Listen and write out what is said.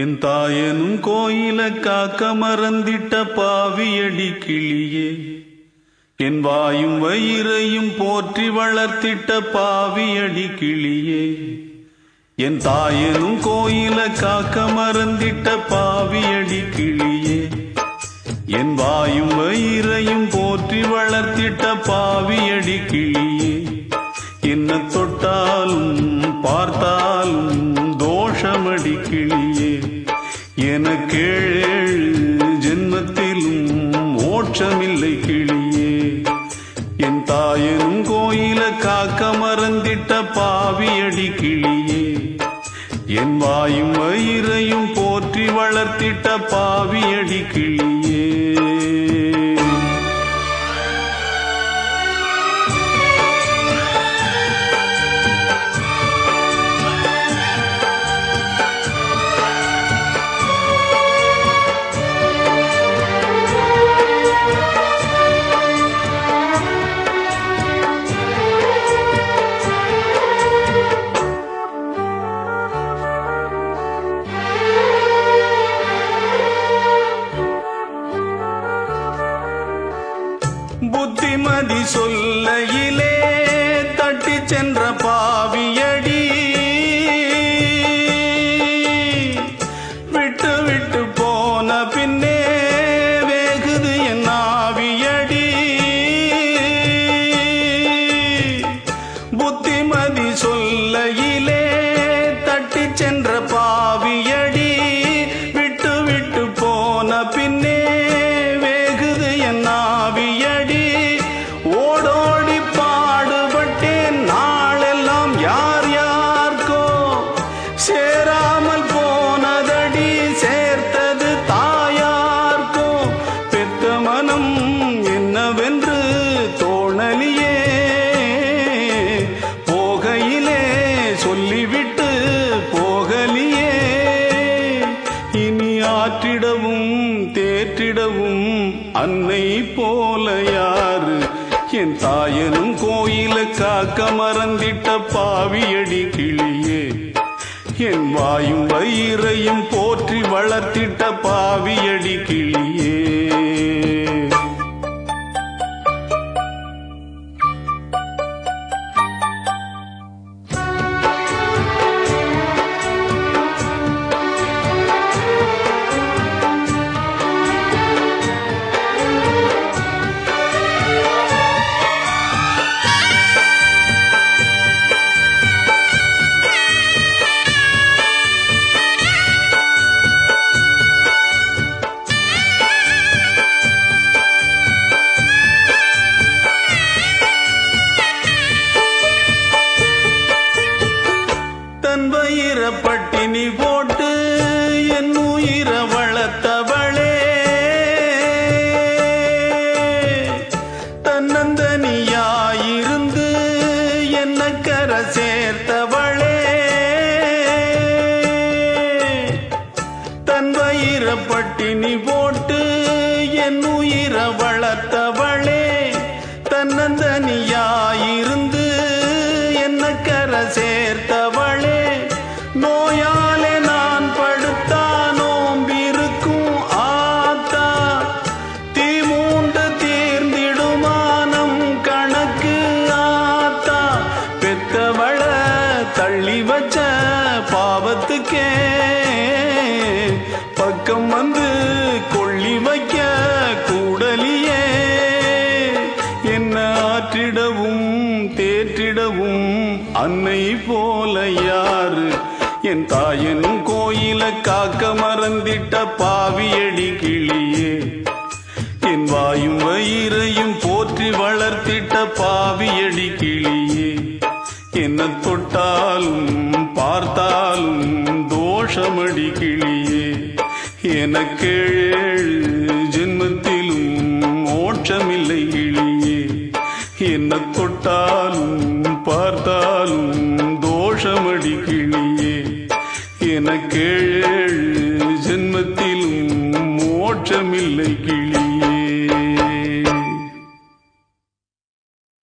என் தாயனும் கோயில காக்க மறந்திட்ட பாவியடி கிளியே. என் வாயும் வயிறையும் போற்றி வளர்த்திட்ட பாவியடி கிளியே. என் தாயனும் கோயில காக்க மறந்திட்ட பாவியடி கிளியே. என் வாயும் வயிறையும் போற்றி வளர்த்திட்ட பாவியடி கிளியே. என்ன தொட்டாலும் பார்த்து கிளியே என் தாயனும் கோயில காக்க மறந்திட்ட பாவியடி கிளியே என் வாயும் வயிறையும் போற்றி வளர்த்திட்ட பாவியடி கிளியே. புத்திமதி சொல்லையிலே தட்டி சென்ற பாவியடி. விட்டு விட்டு போன பின்னே வேகுது என் ஆவியடி. புத்திமதி சொல்லையில் ஆற்றிடவும் தேற்றிடவும் அன்னை போல யாரு? என் தாயனும் கோயில காக்க மறந்திட்ட பாவியடி கிளியே. என் வாயும் வயிறையும் போற்றி வளர்த்திட்ட பாவியடி கிளி தன் வயிற பட்டினி போட்டு என் உயிர வளர்த்தவளே. தன்னந்தனியாயிருந்து என்ன கர சேர்த்தவளே. தன் வயிற பட்டினி போ பாவத்துக்கே பக்கம் வந்து கொள்ளி வைக்க கூடலியே. என்ன ஆற்றிடவும் தேற்றிடவும் அன்னை போல யாரு? என் தாயன் கோயில காக்க மறந்திட்ட பாவியடி கிளியே. என் வாயும் வயிறையும் போற்றி வளர்த்திட்ட பாவியடி கிளியே. என்ன தொட்டாலும் பார்த்தாலும் தோஷமடி கிளியே. எனக்கேழு ஜென்மத்திலும் மோட்சமில்லை கிளியே. என்ன தொட்டாலும் பார்த்தாலும் தோஷமடி கிளியே. எனக்கேழு ஜென்மத்திலும் மோட்சமில்லை கிளியே